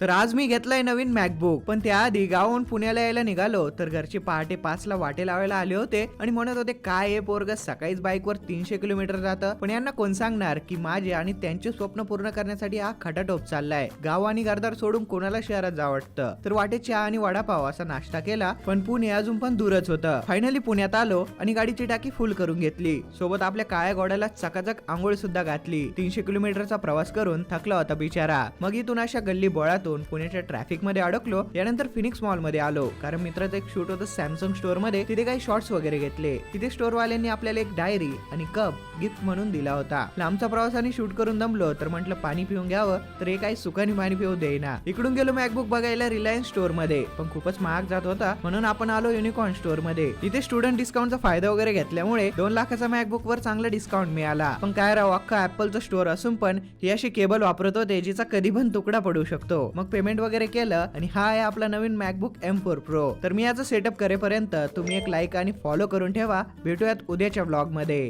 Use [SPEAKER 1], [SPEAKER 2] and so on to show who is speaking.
[SPEAKER 1] तर आज मी घेतलाय नवीन मॅकबुक. पण त्याआधी गावाहून पुण्याला यायला निघालो तर घरचे पहाटे पाच ला वाटे लावायला आले होते आणि म्हणत होते काय हे पोरग? सकाळीच बाईकवर तीनशे किलोमीटर जातं. पण यांना कोण सांगणार की माझे आणि त्यांचे स्वप्न पूर्ण करण्यासाठी हा खटाटोप चाललाय. गाव आणि घरदार सोडून कोणाला शहरात जा वाटतं? तर वाटे चहा आणि वडापाव असा नाश्ता केला पण पुणे अजून पण दूरच होतं. फायनली पुण्यात आलो आणि गाडीची टाकी फुल करून घेतली. सोबत आपल्या काळ्या घोड्याला चकाचक आंघोळ सुद्धा घातली. तीनशे किलोमीटरचा प्रवास करून थकला होता बिचारा. मग इथून अशा गल्ली बोळात शहरातून पुण्याच्या ट्रॅफिकमध्ये अडकलो यानंतर फिनिक्स मॉलमध्ये आलो. कारण मित्राचं एक शूट होतं सॅमसंग स्टोअरमध्ये तिथे काही शॉर्ट्स वगैरे घेतले. तिथे स्टोअर वाल्यांनी आपल्याला एक डायरी आणि कप गिफ्ट म्हणून दिला होता. लांबचा प्रवासाने शूट करून दमलो तर म्हटलं पाणी पिऊन घ्यावं तर हे काही सुखाने पाणी पिऊ देईना. इकडून गेलो मॅकबुक बघायला रिलायन्स स्टोअरमध्ये पण खूपच महाग जात होता. म्हणून आपण आलो युनिकॉर्न स्टोअरमध्ये इथे स्टुडंट डिस्काउंटचा फायदा वगैरे घेतल्यामुळे दोन लाखाचा मॅकबुक वर चांगला डिस्काउंट मिळाला. पण काय राव अख्खा ऍपलचं स्टोअर असून पण ही अशी केबल वापरत होते जिचा कधी पण तुकडा पडू शकतो. मग पेमेंट वगैरे केलं आणि हा आहे आपला नवीन मॅकबुक एम फोर प्रो तर मी याचं सेटअप करेपर्यंत तुम्ही एक लाईक आणि फॉलो करून ठेवा. भेटूयात उद्याच्या ब्लॉगमध्ये.